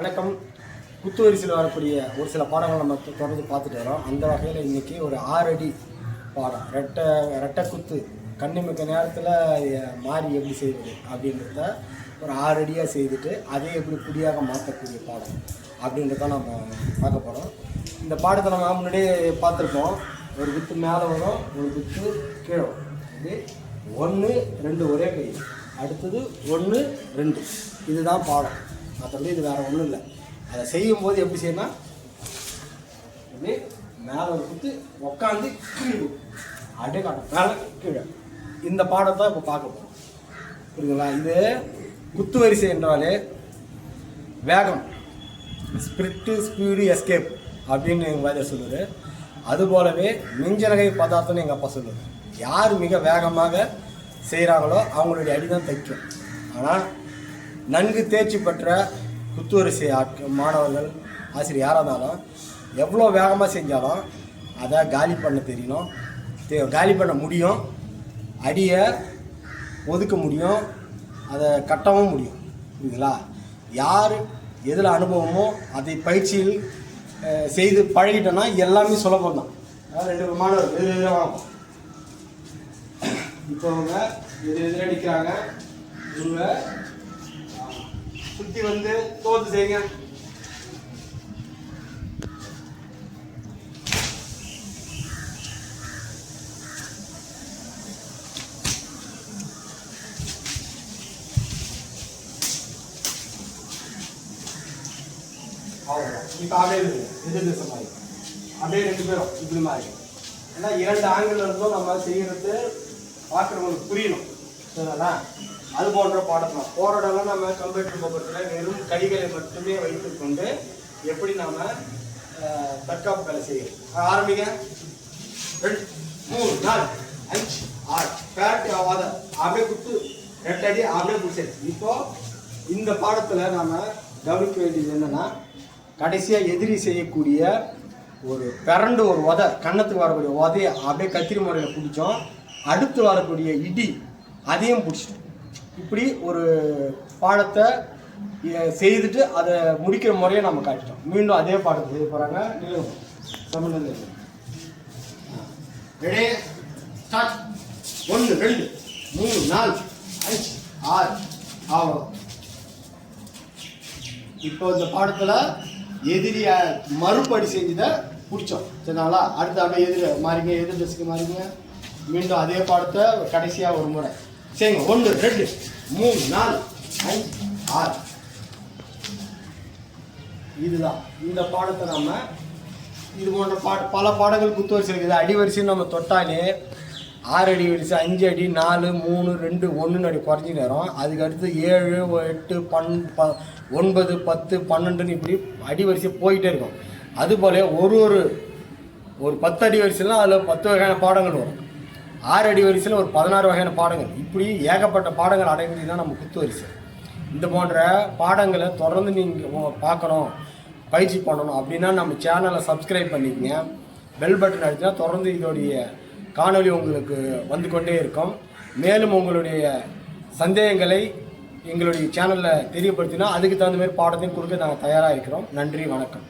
வணக்கம். குத்து வரிசையில் வரக்கூடிய ஒரு சில பாடங்கள் நம்ம தொடர்ந்து பார்த்துட்டு வரோம். அந்த வகையில் இன்றைக்கி ஒரு ஆறடி பாடம். ரெட்டை ரெட்டை குத்து. கண்ணிமிக்க நேரத்தில் மாறி எப்படி செய்வது அப்படின்றத ஒரு ஆறடியாக செய்துட்டு அதை எப்படி புதியாக மாற்றக்கூடிய பாடம் அப்படின்றத நம்ம பார்க்க போகிறோம் இந்த பாடத்தை நம்ம முன்னாடியே பார்த்துருக்கோம் ஒரு குத்து மேலே வரும் ஒரு குத்து கீழே இது ஒன்று ரெண்டு ஒரே கை. அடுத்தது ஒன்று ரெண்டு. இதுதான் பாடம். மற்றபடி இது வேறு ஒன்றும் இல்லை. அதை செய்யும்போது எப்படி செய்யணும் அப்படியே மேலே ஒரு குத்து உக்காந்து கீழே. அப்படியே காட்டும் மேலே கீழே. இந்த பாடத்தை இப்போ பார்க்க போகிறோம் புரியுதுங்களா? இது குத்து வரிசை என்றாலே வேகம் ஸ்பிரிட்டு ஸ்பீடு எஸ்கேப் அப்படின்னு எங்கள் வாத்தியார் சொல்லுவார். அதுபோலவே மிஞ்சனகை பதார்த்தம்னு எங்கள் அப்பா சொல்லுவார். யார் மிக வேகமாக செய்கிறாங்களோ அவங்களுடைய அடி தான் தைக்கும். ஆனால் நன்கு தேர்ச்சி பெற்ற குத்துவரிசை ஆட்க மாணவர்கள் ஆசிரியர் யாராக இருந்தாலும் எவ்வளோ வேகமாக செஞ்சாலும் அதை காலி பண்ண தெரியணும். தே- காலி பண்ண முடியும். அடியை ஒதுக்க முடியும். அதை கட்டவும் முடியும். புரியுதுங்களா? யார் எதில் அனுபவமோ அதை பயிற்சியில் செய்து பழகிட்டோன்னா எல்லாமே சுலபம் தான். ரெண்டு மாணவர் எதிர் எதிராக இப்போ அவங்க எதிர் எதிராக நிற்கிறாங்க இவங்க சுத்தி வந்து தோத்து செய்யுங்க. இப்போ அப்படியே எதிர் திசை மாதிரி. அப்படியே ரெண்டு பேரும் இப்படி மாதிரி. ஏன்னா இரண்டு ஆங்கிள் இருந்தும் நம்ம செய்யறது பார்க்குறவங்களுக்கு புரியணும். சரிங்களா அது போன்ற பாடத்தில் போராடலாம் நம்ம கம்ப்யூட்டர் பக்கத்தில் வெறும் கைகளை மட்டுமே வைத்துக்கொண்டு எப்படி நாம தற்காப்பு வேலை செய்யணும் ஆரம்பிங்க. ரெண்டு மூணு நாலு அஞ்சு ஆறு. பேரட்டி ஆகாத அப்படியே குத்து. ரெண்டு அடி அப்படியே குடிச்சு இப்போ இந்த பாடத்தில் நாம கவனிக்க வேண்டியது என்னன்னா கடைசியாக எதிரி செய்யக்கூடிய ஒரு பிறண்டு ஒரு உத கன்னத்துக்கு வரக்கூடிய உதையை அப்படியே கத்திரி முறையில் பிடிச்சோம். அடுத்து வரக்கூடிய இடி அதையும் பிடிச்சிட்டோம். இப்படி ஒரு பாடத்தை செய்துட்டு அதை முடிக்கிற முறையை நம்ம காட்டிட்டோம். மீண்டும் அதே பாடத்தை செய்ய போகிறாங்க நிலவும் சமநிலை ரெடி ஸ்டார்ட் ஒன்று ரெண்டு மூணு நாலு அஞ்சு ஆறு ஆவணம். இப்போ இந்த பாடத்தில் எதிரிய மறுபடி செஞ்சதை பிடிச்சோம். சரிங்களா? அடுத்து அப்படியே எதிர மாறிங்க எதிர் திசைக்கு மாறிங்க. மீண்டும் அதே பாடத்தை கடைசியாக ஒரு முறை. சரிங்க ஒன்று ரெண்டு மூணு நாலு ஐந்து ஆறு. இதுதான். இந்த பாடத்தை நம்ம இது போன்ற பாட பல பாடங்கள் குத்துவரிசை இருக்குது. அடிவரிசைன்னு நம்ம தொட்டாலே ஆறு அடி வரிசை அஞ்சு அடி நாலு மூணு ரெண்டு ஒன்றுன்னு அடி குறைஞ்சி நேரம் அதுக்கு அடுத்து ஏழு எட்டு பன் ப ஒன்பது பத்து பன்னெண்டுன்னு இப்படி அடி வரிசை போயிட்டே இருக்கும். அதுபோல ஒரு ஒரு ஒரு பத்து அடி வரிசைலாம் அதில் பத்து வகையான பாடங்கள் வரும். ஆறு அடி வரிசையில் ஒரு பதினாறு வகையான பாடங்கள். இப்படி ஏகப்பட்ட பாடங்கள் அடங்கியது தான் நம்ம குத்து வரிசை. இந்த போன்ற பாடங்களை தொடர்ந்து நீங்கள் பார்க்கணும் பயிற்சி பண்ணணும் அப்படின்னா நம்ம சேனலை சப்ஸ்கிரைப் பண்ணிக்கங்க. பெல் பட்டன் அடித்தா தொடர்ந்து இதோடைய காணொளி உங்களுக்கு வந்து கொண்டே இருக்கும். மேலும் உங்களுடைய சந்தேகங்களை எங்களுடைய சேனலில் தெரியப்படுத்தினா அதுக்கு தகுந்த மாதிரி பாடத்தையும் கொடுக்க நாங்கள் தயாராக இருக்கிறோம். நன்றி வணக்கம்.